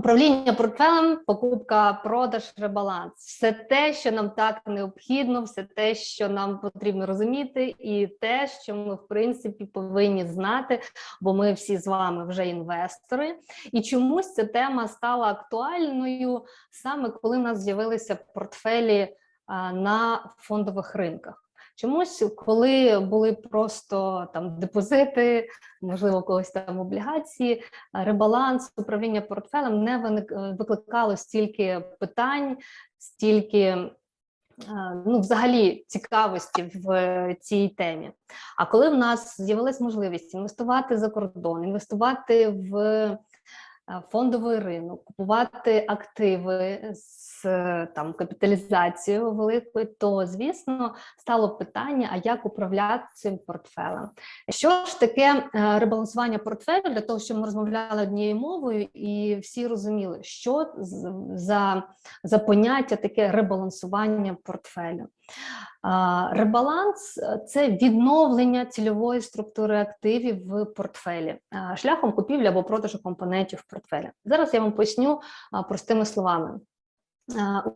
Управління портфелем, покупка, продаж, ребаланс все те, що нам так необхідно, все те, що нам потрібно розуміти, і те, що ми в принципі повинні знати, бо ми всі з вами вже інвестори. І чомусь ця тема стала актуальною саме коли в нас з'явилися портфелі на фондових ринках. Чомусь, коли були просто там депозити, можливо, когось там облігації, ребаланс, управління портфелем не виник, е, викликало стільки питань, стільки е, ну, взагалі цікавості в е, цій темі. А коли в нас з'явилась можливість інвестувати за кордон, інвестувати в е, фондовий ринок, купувати активи з е, там капіталізацією великою, то звісно стало питання: а як управляти цим портфелем? Що ж таке е, ребалансування портфелю для того, щоб ми розмовляли однією мовою, і всі розуміли, що за, за поняття таке ребалансування портфелю. Ребаланс е, це відновлення цільової структури активів в портфелі шляхом купівлі або продажу компонентів портфеля. Зараз я вам поясню простими словами.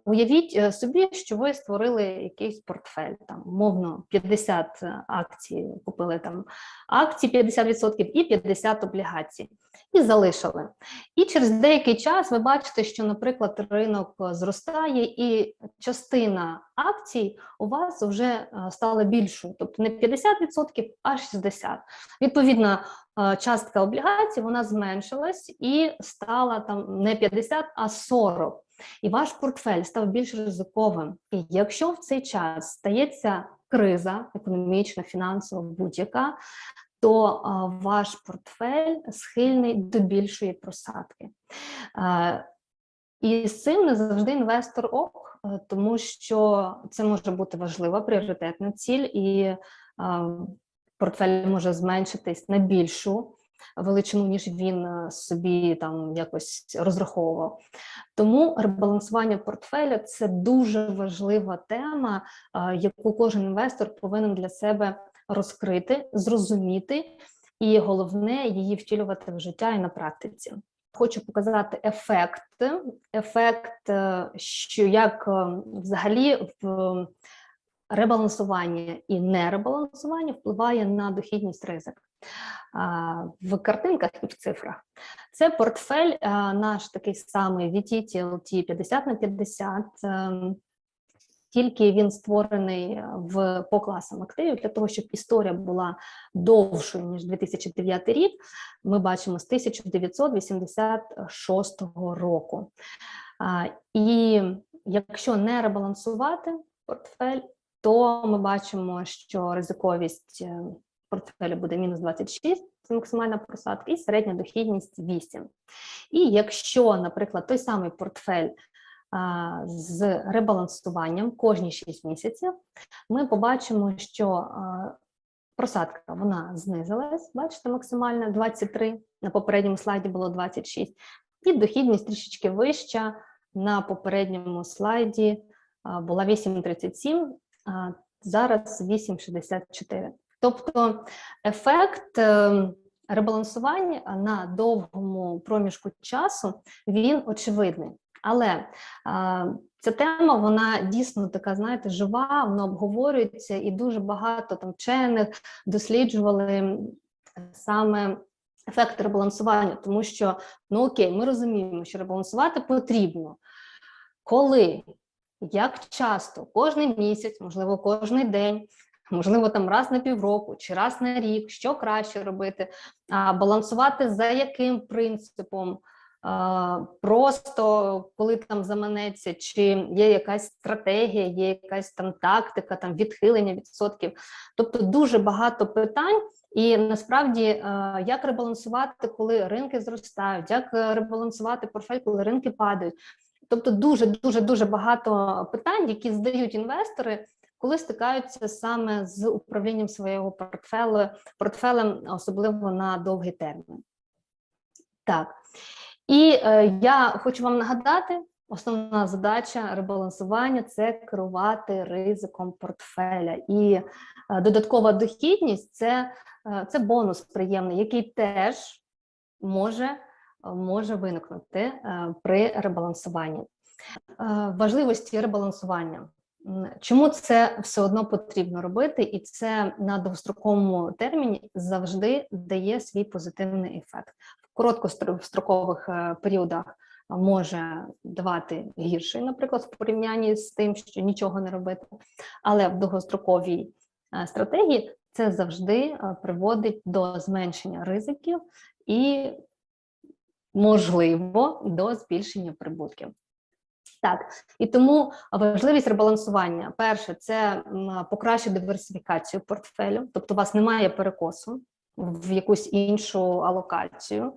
Уявіть е, собі, що ви створили якийсь портфель, там мовно 50 акцій, купили там акції 50% і 50 облігацій, і залишили. І через деякий час ви бачите, що, наприклад, ринок е, зростає, і частина акцій у вас вже е, стала більшою, тобто не 50%, а 60%. Відповідно, е, частка облігацій вона зменшилась і стала там не 50, а 40. І ваш портфель став більш ризиковим. І якщо в цей час стається криза економічна, фінансова, будь-яка, то ваш портфель схильний до більшої просадки. Е, і з цим не завжди інвестор ок, е, тому що це може бути важлива пріоритетна ціль, і е, портфель може зменшитись на більшу величину, ніж він е, собі там якось розраховував. Тому ребалансування портфеля це дуже важлива тема, е, яку кожен інвестор повинен для себе розкрити, зрозуміти, і головне її втілювати в життя і на практиці. Хочу показати ефект, ефект, е, що як е, взагалі в ребалансування і неребалансування впливає на дохідність ризик в картинках і в цифрах. Це портфель наш такий самий VT TLT 50 на 50. Тільки він створений в по класам активів для того, щоб історія була довшою ніж 2009 рік. Ми бачимо з 1986 року. А, І якщо не ребалансувати портфель, то ми бачимо, що ризиковість е, портфелю буде мінус 26, це максимальна просадка, і середня дохідність 8. І якщо, наприклад, той самий портфель з ребалансуванням кожні 6 місяців, ми побачимо, що просадка вона знизилась, бачите, максимальна 23, на попередньому слайді було 26, і дохідність трішечки вища, на попередньому слайді була 8,37, а зараз 8,64. Тобто ефект е, ребалансування на довгому проміжку часу він очевидний. Але ця тема вона дійсно така, знаєте, жива, вона обговорюється, і дуже багато там вчених досліджували саме ефект ребалансування, тому що ну окей, ми розуміємо, що ребалансувати потрібно. Коли, як часто, кожен місяць, можливо, кожен день, можливо, там раз на півроку чи раз на рік, що краще робити, а балансувати за яким принципом. Просто коли там заманеться, чи є якась стратегія, є якась там тактика, там відхилення відсотків. Тобто дуже багато питань, і насправді е, як ребалансувати, коли ринки зростають, як е, ребалансувати портфель, коли ринки падають. Тобто, дуже дуже дуже багато питань, які задають інвестори, коли стикаються саме з управлінням свого портфелю, портфелем, особливо на довгий термін. Так. І е, я хочу вам нагадати, основна задача ребалансування це керувати ризиком портфеля. І е, додаткова дохідність це, е, це бонус приємний, який теж може може виникнути е, при ребалансуванні. Е, Важливості ребалансування. Чому це все одно потрібно робити, і це на довгостроковому терміні завжди дає свій позитивний ефект. Короткострокових е, періодах може давати гірший, наприклад, в порівнянні з тим, що нічого не робити, але в довгостроковій е, стратегії це завжди е, приводить до зменшення ризиків і, можливо, до збільшення прибутків. Так, і тому важливість ребалансування. Перше, це м, покращить диверсифікацію портфелю, тобто у вас немає перекосу в якусь іншу алокацію.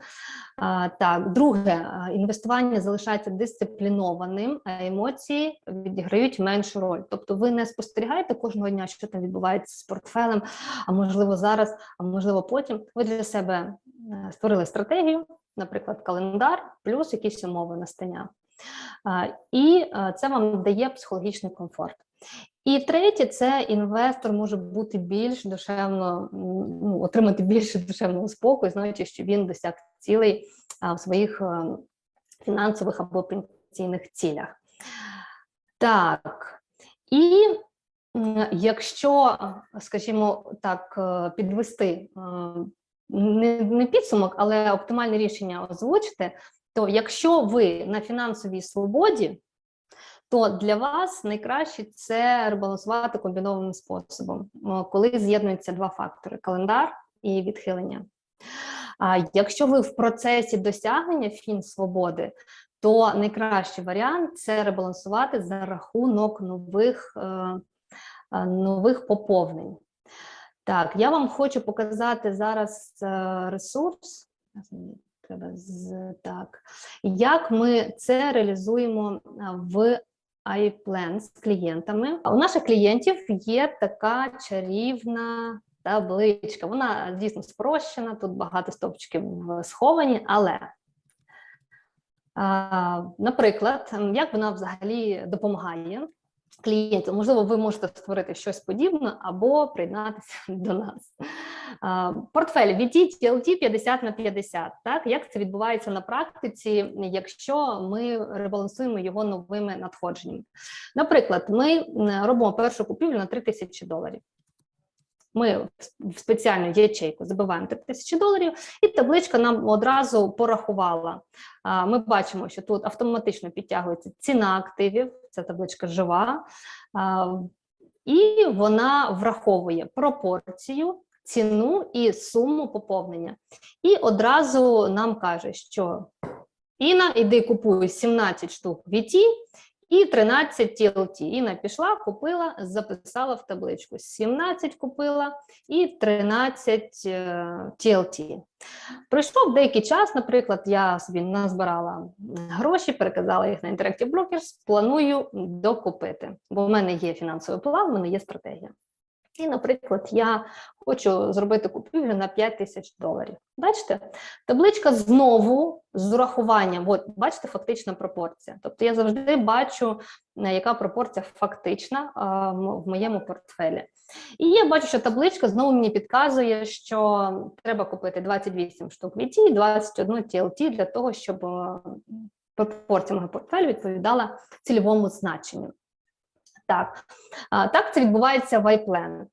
Так, друге, інвестування залишається дисциплінованим, а емоції відіграють меншу роль. Тобто, ви не спостерігаєте кожного дня, що там відбувається з портфелем, а можливо зараз, а можливо потім. Ви для себе е, створили стратегію, наприклад, календар, плюс якісь умови настання. І е, це вам дає психологічний комфорт. І третє, це інвестор може бути більш душевно, ну, отримати більше душевного спокою, знаючи, що він досяг цілей в своїх е, фінансових або пенсійних цілях. Так, і якщо, скажімо так, е, підвести е, не, не підсумок, але оптимальне рішення озвучити, то якщо ви на фінансовій свободі, то для вас найкраще це ребалансувати комбінованим способом, коли з'єднуються два фактори: календар і відхилення. А якщо ви в процесі досягнення фінсвободи, то найкращий варіант це ребалансувати за рахунок нових, е, е, нових поповнень. Так, я вам хочу показати зараз е, ресурс. Так, як ми це реалізуємо в iPlan з клієнтами. У наших клієнтів є така чарівна табличка. Вона дійсно спрощена, тут багато стовпчиків сховані, але, наприклад, як вона взагалі допомагає клієнту? Можливо, ви можете створити щось подібне або приєднатися до нас. Портфель VT TLT 50 на 50. Так як це відбувається на практиці, якщо ми ребалансуємо його новими надходженнями? Наприклад, ми робимо першу купівлю на 3 тисячі доларів. Ми в спеціальну ячейку забиваємо 3 тисячі доларів, і табличка нам одразу порахувала. Ми бачимо, що тут автоматично підтягується ціна активів, ця табличка жива, і вона враховує пропорцію, ціну і суму поповнення. І одразу нам каже, що Інна, іди купуй 17 штук VT і 13 TLT. Інна пішла, купила, записала в табличку. 17 купила і 13 е, TLT. Пройшов деякий час, наприклад, я собі назбирала гроші, переказала їх на Interactive Brokers, планую докупити, бо в мене є фінансовий план, в мене є стратегія. І, наприклад, я хочу зробити купівлю на 5 тисяч доларів. Бачите, табличка знову з урахуванням, от бачите, фактична пропорція. Тобто я завжди бачу, е, яка пропорція фактична а, в моєму портфелі. І я бачу, що табличка знову мені підказує, що треба купити 28 штук VT і 21 TLT для того, щоб е, пропорція мого портфелю відповідала цільовому значенню. Так, так це відбувається в iPlan.